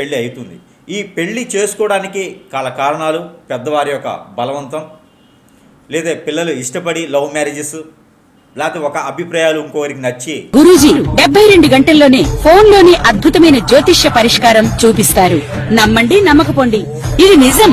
పెళ్ళి అవుతుంది ఈ పెళ్ళి చేసుకోవడానికి కాల కారణాలు పెద్దవారి యొక్క బలవంతం లేదా పిల్లలు ఇష్టపడి లవ్ మ్యారేజెస్ లేకపోతే ఒక అభిప్రాయాలు ఇంకోరికి నచ్చి గురూజీ డెబ్బై రెండు గంటల్లోనే ఫోన్లోని అద్భుతమైన జ్యోతిష్య పరిష్కారం చూపిస్తారు. నమ్మండి నమ్మకపోండి. ఇది నిజం.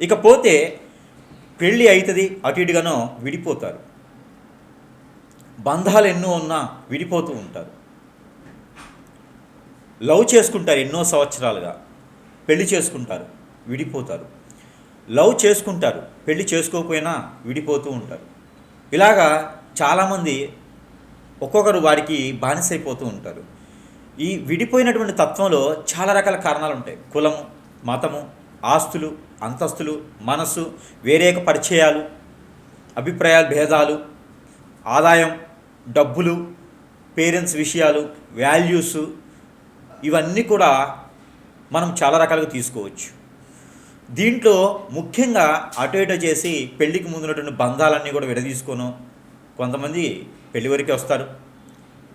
ఇకపోతే పెళ్ళి అవుతుంది అటు ఇటుగానో విడిపోతారు. బంధాలు ఎన్నో ఉన్నా విడిపోతూ ఉంటారు. లవ్ చేసుకుంటారు ఎన్నో సంవత్సరాలుగా పెళ్ళి చేసుకుంటారు విడిపోతారు. లవ్ చేసుకుంటారు పెళ్ళి చేసుకోకపోయినా విడిపోతూ ఉంటారు. ఇలాగా చాలామంది ఒక్కొక్కరు వారికి బానిసైపోతూ ఉంటారు. ఈ విడిపోయినటువంటి తత్వంలో చాలా రకాల కారణాలు ఉంటాయి కులము మతము ఆస్తులు అంతస్తులు మనస్సు వేరేక పరిచయాలు అభిప్రాయాలు భేదాలు ఆదాయం డబ్బులు పేరెంట్స్ విషయాలు వాల్యూస్ ఇవన్నీ కూడా మనం చాలా రకాలుగా తీసుకోవచ్చు. దీంట్లో ముఖ్యంగా అటు ఇటు చేసి పెళ్ళికి ముందున్నటువంటి బంధాలన్నీ కూడా విడదీసుకోను. కొంతమంది పెళ్ళి వరకే వస్తారు.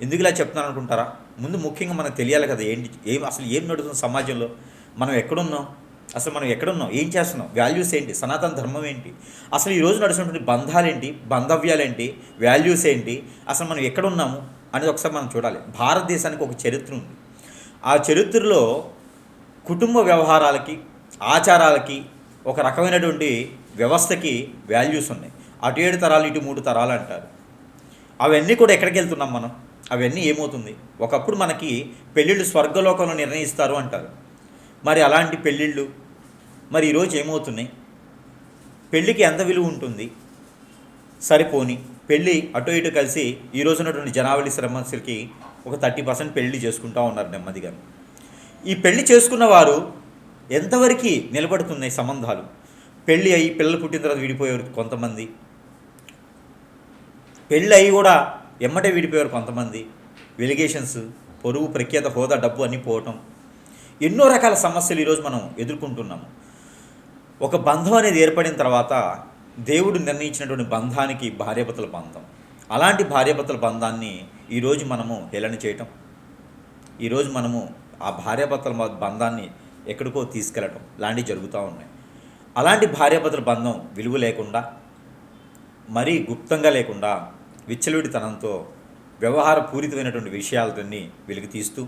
ఎందుకు ఇలా చెప్తున్నాను అనుకుంటారా? ముందు ముఖ్యంగా మనకు తెలియాలి కదా ఏంటి ఏం అసలు ఏం నడుస్తుంది సమాజంలో? మనం ఎక్కడున్నాం? అసలు మనం ఎక్కడున్నాం? ఏం చేస్తున్నాం? వాల్యూస్ ఏంటి? సనాతన ధర్మం ఏంటి? అసలు ఈ రోజు నడుస్తున్నటువంటి బంధాలేంటి? బంధవ్యాలేంటి? వాల్యూస్ ఏంటి? అసలు మనం ఎక్కడున్నాము? అనేది ఒకసారి మనం చూడాలి. భారతదేశానికి ఒక చరిత్ర ఉంది. ఆ చరిత్రలో కుటుంబ వ్యవహారాలకి ఆచారాలకి ఒక రకమైనటువంటి వ్యవస్థకి వాల్యూస్ ఉన్నాయి. అటు ఏడు తరాలు ఇటు మూడు తరాలు అంటారు. అవన్నీ కూడా ఎక్కడికి వెళ్తున్నాం మనం? అవన్నీ ఏమవుతుంది? ఒకప్పుడు మనకి పెళ్ళిళ్ళు స్వర్గలోకంలో నిర్ణయిస్తారు అంటారు. మరి అలాంటి పెళ్ళిళ్ళు? మరి ఈరోజు ఏమవుతున్నాయి? పెళ్ళికి ఎంత విలువ ఉంటుంది? సరిపోని పెళ్ళి అటు ఇటు కలిసి ఈ రోజున్నటువంటి జనావళి శ్రమస్సులకి ఒక థర్టీ పర్సెంట్ పెళ్ళి చేసుకుంటూ ఉన్నారు నెమ్మదిగా ఈ పెళ్ళి చేసుకున్న వారు ఎంతవరకు నిలబడుతున్నాయి సంబంధాలు? పెళ్ళి అయ్యి పిల్లలు పుట్టిన తర్వాత విడిపోయారు కొంతమంది. పెళ్ళి అయ్యి కూడా ఎమ్మటే విడిపోయారు కొంతమంది. వెలిగేషన్స్ పొరుగు ప్రఖ్యాత హోదా డబ్బు అన్నీ పోవటం ఎన్నో రకాల సమస్యలు ఈరోజు మనం ఎదుర్కొంటున్నాము. ఒక బంధం అనేది ఏర్పడిన తర్వాత దేవుడు నిర్ణయించినటువంటి బంధానికి భార్యాభర్తల బంధం. అలాంటి భార్యాభర్తల బంధాన్ని ఈరోజు మనము హేళన చేయటం. ఈరోజు మనము ఆ భార్యాభర్తల బంధాన్ని ఎక్కడికో తీసుకెళ్ళటం లాంటివి జరుగుతూ ఉన్నాయి. అలాంటి భార్యాభర్తల బంధం విలువ లేకుండా మరీ గుప్తంగా లేకుండా విచ్చలవిడితనంతో వ్యవహార పూరితమైనటువంటి విషయాలన్నీ వెలికి తీస్తూ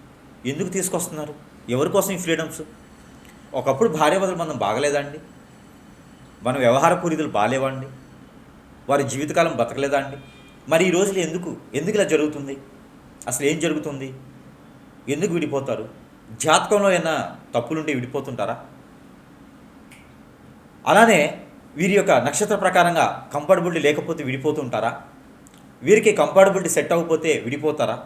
ఎందుకు తీసుకొస్తున్నారు? ఎవరి కోసం ఈ ఫ్రీడమ్స్? ఒకప్పుడు భార్యాభర్తలు మనం బాగలేదండి మన వ్యవహార పూరితులు బాగాలేవండి వారి జీవితకాలం బతకలేదా అండి? మరి ఈ రోజులు ఎందుకు? ఎందుకు ఇలా జరుగుతుంది? అసలు ఏం జరుగుతుంది? ఎందుకు విడిపోతారు? జాతకంలో ఏమైనా తప్పులుంటే విడిపోతుంటారా? అలానే వీరి యొక్క నక్షత్ర ప్రకారంగా కంఫర్టబిలిటీ లేకపోతే విడిపోతుంటారా? వీరికి కంఫర్టబిలిటీ సెట్ అవ్వకపోతే విడిపోతారా?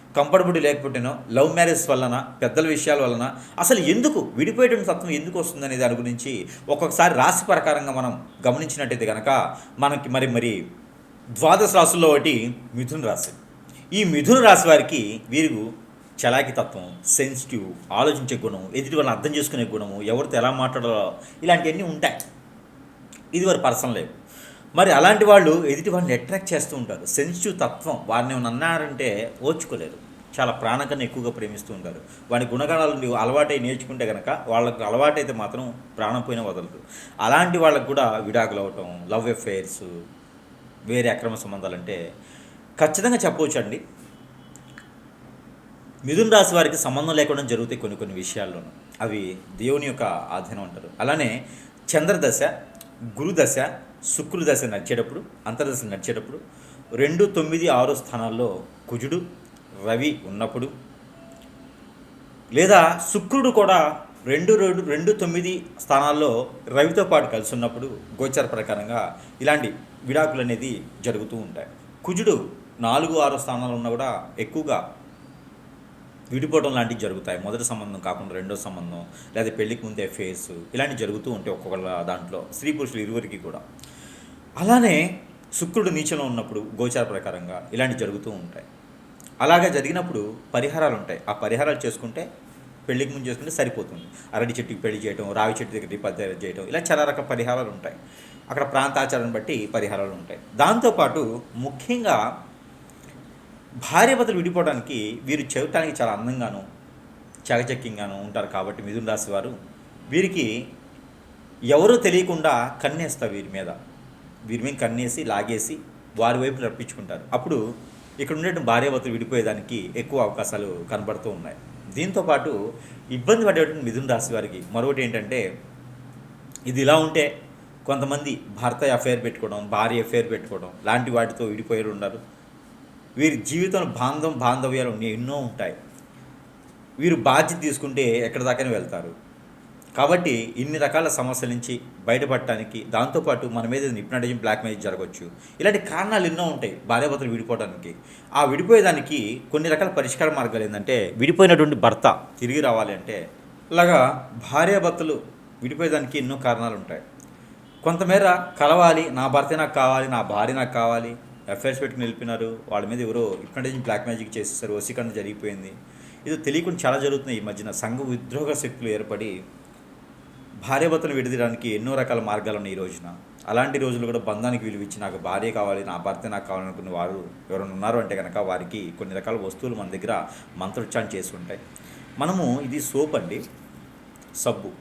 కంఫర్టబుల్ లేకపోతేనో లవ్ మ్యారేజ్ వలన పెద్దల విషయాల వలన అసలు ఎందుకు విడిపోయేటువంటి తత్వం ఎందుకు వస్తుందనే దాని గురించి ఒక్కొక్కసారి రాశి ప్రకారంగా మనం గమనించినట్టయితే కనుక మనకి మరి మరి ద్వాదశ రాశుల్లో ఒకటి మిథున రాశి. ఈ మిథున రాశి వారికి వీరు చలాకి తత్వం సెన్సిటివ్ ఆలోచించే గుణం ఎదుటి వాళ్ళని అర్థం చేసుకునే గుణము ఎవరితో ఎలా మాట్లాడాలో ఇలాంటివన్నీ ఉంటాయి. ఇది వారి పర్సనల్ లైఫ్ మరి అలాంటి వాళ్ళు ఎదుటి వాళ్ళని అట్రాక్ట్ చేస్తూ ఉంటారు. సెన్సిటివ్ తత్వం. వారిని అన్నారంటే ఓర్చుకోలేరు చాలా ప్రాణకన్నా ఎక్కువగా ప్రేమిస్తూ ఉంటారు. వాడి గుణగణాలు నువ్వు అలవాటై నేర్చుకుంటే కనుక వాళ్ళకు అలవాటైతే మాత్రం ప్రాణం పోయిన వదలదు. అలాంటి వాళ్ళకు కూడా విడాకులు అవటం లవ్ అఫైర్స్ వేరే అక్రమ సంబంధాలు అంటే ఖచ్చితంగా చెప్పవచ్చు అండి మిథున్ రాశి వారికి సంబంధం లేకుండా జరుగుతాయి కొన్ని కొన్ని విషయాల్లోనూ. అవి దేవుని యొక్క ఆధీనం అంటారు. అలానే చంద్రదశ గురుదశ శుక్రదశ నడిచేటప్పుడు అంతర్దశ నడిచేటప్పుడు రెండు తొమ్మిది ఆరు స్థానాల్లో కుజుడు రవి ఉన్నప్పుడు లేదా శుక్రుడు కూడా రెండు రెండు రెండు తొమ్మిది స్థానాల్లో రవితో పాటు కలిసి ఉన్నప్పుడు గోచర ప్రకారంగా ఇలాంటి విడాకులు అనేది జరుగుతూ ఉంటాయి. కుజుడు నాలుగు ఆరు స్థానాలు ఉన్నా కూడా ఎక్కువగా విడిపోవడం లాంటివి జరుగుతాయి. మొదటి సంబంధం కాకుండా రెండో సంబంధం లేదా పెళ్ళికి ముందే ఫేస్ ఇలాంటివి జరుగుతూ ఉంటాయి ఒక్కొక్కళ్ళ దాంట్లో స్త్రీ పురుషులు ఇరువురికి కూడా. అలానే శుక్రుడు నీచలో ఉన్నప్పుడు గోచార ప్రకారంగా ఇలాంటివి జరుగుతూ ఉంటాయి. అలాగే జరిగినప్పుడు పరిహారాలు ఉంటాయి. ఆ పరిహారాలు చేసుకుంటే పెళ్ళికి ముందు చేసుకుంటే సరిపోతుంది. అరటి చెట్టుకి పెళ్ళి చేయడం రావి చెట్టు దగ్గర పద్ధతి చేయడం ఇలా చాలా రకాల పరిహారాలు ఉంటాయి. అక్కడ ప్రాంతాచారాన్ని బట్టి పరిహారాలు ఉంటాయి. దాంతోపాటు ముఖ్యంగా భార్యాభర్తలు విడిపోవడానికి వీరు చెవటానికి చాలా అందంగాను చకచక్యంగాను ఉంటారు కాబట్టి మిథున రాశి వారు. వీరికి ఎవరూ తెలియకుండా కన్నేస్తారు వీరి మీద. వీరి మీద కన్నేసి లాగేసి వారి వైపు రప్పించుకుంటారు. అప్పుడు ఇక్కడ ఉండేటువంటి భార్యాభర్తలు విడిపోయేదానికి ఎక్కువ అవకాశాలు కనబడుతూ ఉన్నాయి. దీంతోపాటు ఇబ్బంది పడేటువంటి మిథున రాశి వారికి మరొకటి ఏంటంటే ఇది ఇలా ఉంటే కొంతమంది భర్త అఫైర్ పెట్టుకోవడం భార్య అఫైర్ పెట్టుకోవడం లాంటి వాటితో విడిపోయారు ఉన్నారు. వీరి జీవితంలో బాంధం బాంధవ్యాలు ఉన్నాయి, ఎన్నో ఉంటాయి. వీరు బాధ్యత తీసుకుంటే ఎక్కడి దాకానే వెళ్తారు. కాబట్టి ఇన్ని రకాల సమస్యల నుంచి బయటపడటానికి దాంతోపాటు మన మీద నిప్నటిజం బ్లాక్ మేజిక్ జరగవచ్చు. ఇలాంటి కారణాలు ఎన్నో ఉంటాయి భార్యాభర్తలు విడిపోవడానికి ఆ విడిపోయేదానికి కొన్ని రకాల పరిష్కార మార్గాలు ఏంటంటే విడిపోయినటువంటి భర్త తిరిగి రావాలి అంటే ఇలాగా భార్యాభర్తలు విడిపోయేదానికి ఎన్నో కారణాలు ఉంటాయి. కొంతమేర కలవాలి నా భర్త నాకు కావాలి నా భార్య నాకు కావాలి ఎఫ్ఐఆర్స్ పెట్టుకుని వెళ్ళిపోయినారు వాళ్ళ మీద ఎవరో హిప్నటైజింగ్ బ్లాక్ మ్యాజిక్ చేసేసారు. వసీకరణ జరిగిపోయింది. ఇది తెలియకుండా చాలా జరుగుతున్నాయి ఈ మధ్యన సంఘ ఉద్యోగ శక్తులు ఏర్పడి భార్యభర్తను విడదీయడానికి ఎన్నో రకాల మార్గాలు ఉన్నాయి ఈ రోజున. అలాంటి రోజులు కూడా బంధానికి విలువిచ్చి నాకు భార్య కావాలి నా భర్త నాకు కావాలనుకునే వారు ఎవరైనా ఉన్నారు అంటే కనుక వారికి కొన్ని రకాల వస్తువులు మన దగ్గర మంత్రోచ్చారణ చేసి ఉంటాయి. మనము ఇది సోప్ అండి. సబ్బు.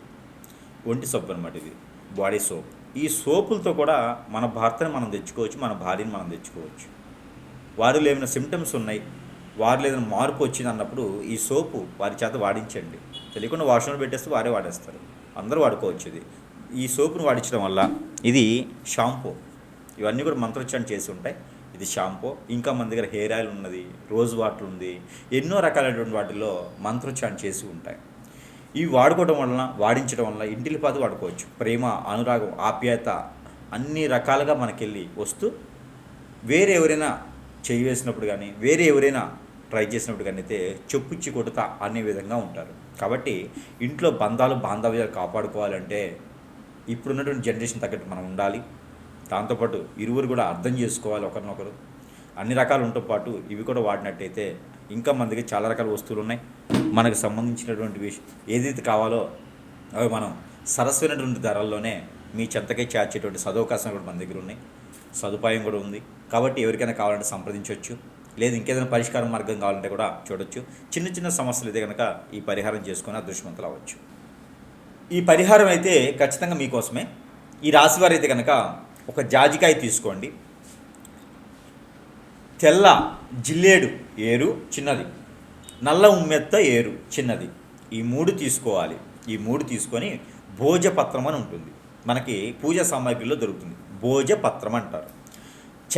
ఒంటి సబ్బు అనమాట ఇది. Body soap. ఈ సోపులతో కూడా మన భర్తని మనం తెచ్చుకోవచ్చు మన భార్యని మనం తెచ్చుకోవచ్చు. వారిలో ఏమైనా సిమ్టమ్స్ ఉన్నాయి వారిలో ఏదైనా మార్పు వచ్చింది అన్నప్పుడు ఈ సోపు వారి చేత వాడించండి. తెలియకుండా వాష్రూమ్లో పెట్టేస్తే వారే వాడేస్తారు. అందరూ వాడుకోవచ్చు ఇది. ఈ సోపును వాడించడం వల్ల ఇది షాంపూ ఇవన్నీ కూడా మంత్రోచ్చారణ చేసి ఉంటాయి. ఇది షాంపూ ఇంకా మన దగ్గర హెయిర్ ఆయిల్ ఉన్నది రోజ్ వాటర్ ఉంది ఎన్నో రకాలైనటువంటి వాటిలో మంత్రోచ్చారణ చేసి ఉంటాయి. ఇవి వాడుకోవడం వలన వాడించడం వలన ఇంటిలి పాదు వాడుకోవచ్చు. ప్రేమ అనురాగం ఆప్యాయత అన్ని రకాలుగా మనకెళ్ళి వస్తూ వేరే ఎవరైనా చేయి వేసినప్పుడు కానీ వేరే ఎవరైనా ట్రై చేసినప్పుడు కానీ అయితే చెప్పుచ్చి కొడతా అనే విధంగా ఉంటారు. కాబట్టి ఇంట్లో బంధాలు బాంధవ్యాలు కాపాడుకోవాలంటే ఇప్పుడున్నటువంటి జనరేషన్ తగ్గట్టు మనం ఉండాలి. దాంతోపాటు ఇరువురు కూడా అర్థం చేసుకోవాలి ఒకరినొకరు. అన్ని రకాలు ఉంటో పాటు ఇవి కూడా వాడినట్టయితే ఇంకా మన దగ్గర చాలా రకాల వస్తువులు ఉన్నాయి మనకు సంబంధించినటువంటి విషయం ఏదైతే కావాలో అవి మనం సరస్వైనటువంటి ధరల్లోనే మీ చెంతకే చేర్చేటువంటి సదవకాశం కూడా మన దగ్గర ఉన్నాయి. సదుపాయం కూడా ఉంది. కాబట్టి ఎవరికైనా కావాలంటే సంప్రదించవచ్చు. లేదు ఇంకేదైనా పరిష్కార మార్గం కావాలంటే కూడా చూడొచ్చు. చిన్న చిన్న సమస్యలు అయితే కనుక ఈ పరిహారం చేసుకుని అదృష్టవంతులు అవ్వచ్చు. ఈ పరిహారం అయితే ఖచ్చితంగా మీకోసమే. ఈ రాశి వారు అయితే కనుక ఒక జాజికాయ తీసుకోండి. తెల్ల జిల్లేడు ఏరు చిన్నది. నల్ల ఉమ్మెత్త ఏరు చిన్నది. ఈ మూడు తీసుకోవాలి. ఈ మూడు తీసుకొని భోజపత్రం అని ఉంటుంది. మనకి పూజ సామాగ్రిలో దొరుకుతుంది. భోజపత్రం అంటారు.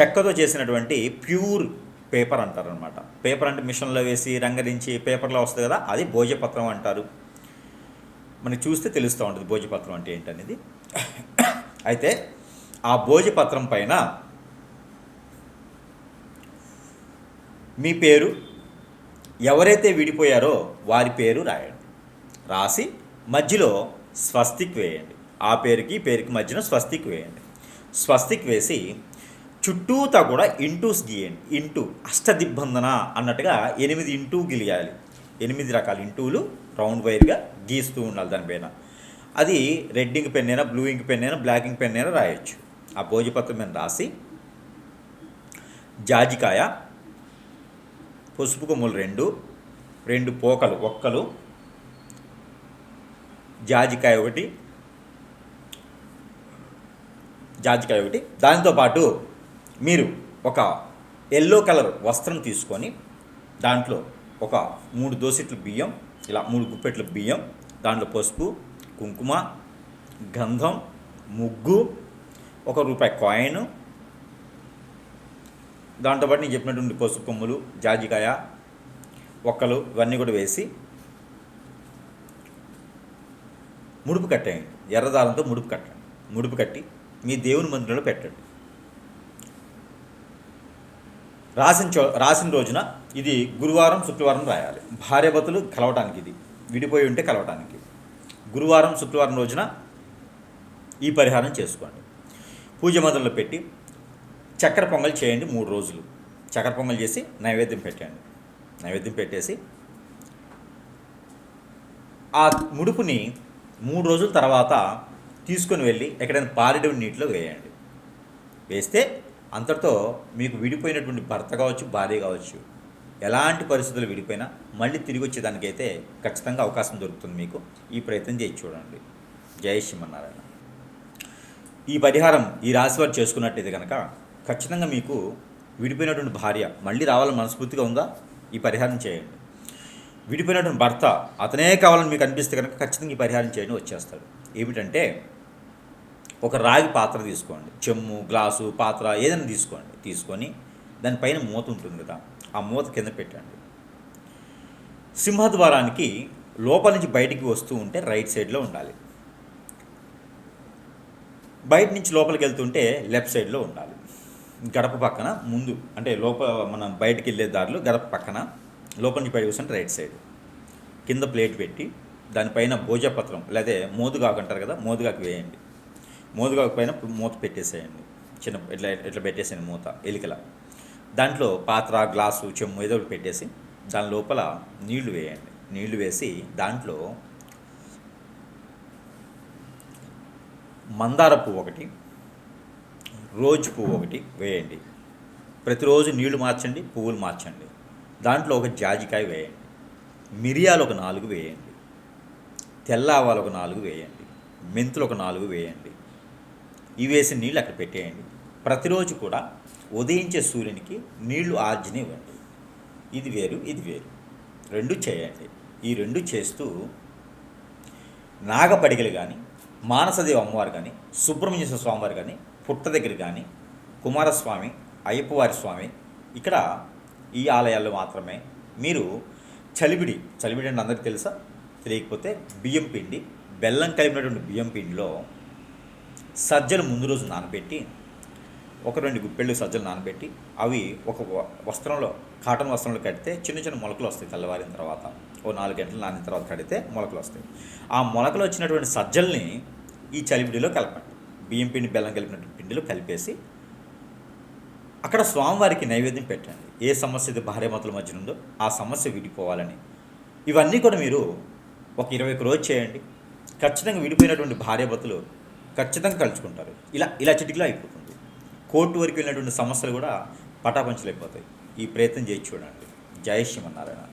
చెక్కతో చేసినటువంటి ప్యూర్ పేపర్ అంటారు అనమాట పేపర్ అంటే మిషన్లో వేసి రంగరించి పేపర్లో వస్తుంది కదా అది భోజపత్రం అంటారు. మనకి చూస్తే తెలుస్తూ ఉంటుంది భోజపత్రం అంటే ఏంటనేది. అయితే ఆ భోజపత్రం పైన మీ పేరు? ఎవరైతే విడిపోయారో వారి పేరు రాయండి. రాసి మధ్యలో స్వస్తిక్ వేయండి. ఆ పేరుకి పేరుకి మధ్యన స్వస్తిక్ వేయండి. స్వస్తిక్ వేసి చుట్టూతా కూడా ఇంటూస్ గీయండి. ఇంటూ అష్టదిబ్బందన అన్నట్టుగా ఎనిమిది ఇంటూ గిలియాలి. ఎనిమిది రకాల ఇంటూలు రౌండ్ వైర్గా గీస్తూ ఉండాలి దానిపైన అది రెడ్ ఇంక్ పెన్ అయినా బ్లూ ఇంక్ పెన్ అయినా బ్లాక్ ఇంక్ పెన్ అయినా రాయొచ్చు. ఆ భోజపత్రం మీద రాసి జాజికాయ పసుపు కొమ్ములు రెండు రెండు పోకలు ఒక్కలు. జాజికాయ ఒకటి జాజికాయ ఒకటి. దానితో పాటు మీరు ఒక ఎల్లో కలర్ వస్త్రం తీసుకొని దాంట్లో ఒక మూడు దోసెట్లు బియ్యం ఇలా మూడు గుప్పెట్లు బియ్యం దాంట్లో పసుపు కుంకుమ గంధం ముగ్గు ఒక రూపాయి కాయిన్ దాంతోపాటు నేను చెప్పినటువంటి పసుపు కొమ్ములు జాజికాయ ఒక్కలు ఇవన్నీ కూడా వేసి ముడుపు కట్టేయండి. ఎర్రదారంతో ముడుపు కట్టండి. ముడుపు కట్టి మీ దేవుని మందిరంలో పెట్టండి. రాసిన చో రాసిన రోజున ఇది గురువారం శుక్రవారం రాయాలి. భార్యాభర్తలు కలవటానికి ఇది. విడిపోయి ఉంటే కలవటానికి. గురువారం శుక్రవారం రోజున ఈ పరిహారం చేసుకోండి. పూజ మందిరంలో పెట్టి చక్కెర పొంగల్ చేయండి మూడు రోజులు. చక్కెర పొంగల్ చేసి నైవేద్యం పెట్టండి. నైవేద్యం పెట్టేసి ఆ ముడుపుని మూడు రోజుల తర్వాత తీసుకొని వెళ్ళి ఎక్కడైనా పారిడ నీటిలో వేయండి. వేస్తే అంతటితో మీకు విడిపోయినటువంటి భర్త కావచ్చు భార్య కావచ్చు ఎలాంటి పరిస్థితులు విడిపోయినా మళ్ళీ తిరిగి వచ్చేదానికైతే ఖచ్చితంగా అవకాశం దొరుకుతుంది మీకు. ఈ ప్రయత్నం చేసి చూడండి. జయ శ్రీమన్నారాయణ. ఈ పరిహారం ఈ రాశి వారు చేసుకున్నట్టయితే కనుక ఖచ్చితంగా మీకు విడిపోయినటువంటి భార్య మళ్ళీ రావాలని మనస్ఫూర్తిగా ఉందా? ఈ పరిహారం చేయండి. విడిపోయినటువంటి భర్త అతనే కావాలని మీకు అనిపిస్తే కనుక ఖచ్చితంగా ఈ పరిహారం చేయండి వచ్చేస్తాడు. ఏమిటంటే ఒక రాగి పాత్ర తీసుకోండి. చెమ్ము గ్లాసు పాత్ర ఏదైనా తీసుకోండి. తీసుకొని దానిపైన మూత ఉంటుంది కదా ఆ మూత కింద పెట్టండి. సింహద్వారానికి లోపల నుంచి బయటికి వస్తూ ఉంటే రైట్ సైడ్లో ఉండాలి. బయట నుంచి లోపలికి వెళ్తుంటే లెఫ్ట్ సైడ్లో ఉండాలి. గడప పక్కన ముందు అంటే లోపల మనం బయటికి వెళ్ళే దారిలో గడప పక్కన లోపల నుంచి పై వస్తుంటే రైట్ సైడ్ కింద ప్లేట్ పెట్టి దానిపైన భోజపత్రం లేదా మోదుగాకు అంటారు కదా మోదుగాకు వేయండి. మోదుగాకు పైన మూత పెట్టేసేయండి. చిన్న ఇట్లా ఇట్లా పెట్టేసేయండి మూత ఎలికల. దాంట్లో పాత్ర గ్లాసు చెమ్ము ఏదో ఒకటి పెట్టేసి దాని లోపల నీళ్ళు వేయండి. నీళ్ళు వేసి దాంట్లో మందార పువ్వు ఒకటి రోజు పువ్వు ఒకటి వేయండి. ప్రతిరోజు నీళ్ళు మార్చండి పువ్వులు మార్చండి. దాంట్లో ఒక జాజికాయ వేయండి. మిరియాలు ఒక నాలుగు వేయండి. తెల్ల ఆవాలు ఒక నాలుగు వేయండి. మెంతులు ఒక నాలుగు వేయండి. ఇవి వేసిన నీళ్ళు అక్కడ పెట్టేయండి. ప్రతిరోజు కూడా ఉదయించే సూర్యునికి నీళ్ళు ఆర్జన ఇవ్వండి. ఇది వేరు ఇది వేరు. రెండు చేయండి. ఈ రెండు చేస్తూ నాగపడిగలు కానీ మానసదేవి అమ్మవారు కానీ సుబ్రహ్మణ్య స్వామివారు కానీ పుట్ట దగ్గర కానీ కుమారస్వామి అయ్యప్పవారి స్వామి ఇక్కడ ఈ ఆలయాల్లో మాత్రమే మీరు చలిబిడి చలిబిడి అంటే అందరికీ తెలుసా? తెలియకపోతే బియ్యం పిండి బెల్లం కలిపినటువంటి బియ్యం పిండిలో సజ్జలు ముందు రోజు నానబెట్టి ఒక రెండు గుప్పెళ్ళు సజ్జలు నానబెట్టి అవి ఒక వ- వస్త్రంలో కాటన్ వస్త్రంలో కడితే చిన్న చిన్న మొలకలు వస్తాయి తెల్లవారిన తర్వాత. ఓ నాలుగు గంటలు నానిన తర్వాత కడితే మొలకలు వస్తాయి. ఆ మొలకలు వచ్చినటువంటి సజ్జల్ని ఈ చలివిడిలో కలపండి. బియ్యం పిండి బెల్లం కలిపిన పిండిలో కలిపేసి అక్కడ స్వామివారికి నైవేద్యం పెట్టండి. ఏ సమస్య అయితే భార్యమతుల మధ్యన ఉందో ఆ సమస్య విడిపోవాలని. ఇవన్నీ కూడా మీరు ఒక ఇరవై ఒక రోజు చేయండి. ఖచ్చితంగా విడిపోయినటువంటి భార్యభర్తలు ఖచ్చితంగా కలుసుకుంటారు. ఇలా ఇలా చిటికలో అయిపోతుంది. కోర్టు వరకు వెళ్ళినటువంటి సమస్యలు కూడా పటాపంచలైపోతాయి. ఈ ప్రయత్నం చేయి చూడండి. జయ శ్రీమన్నారాయణ.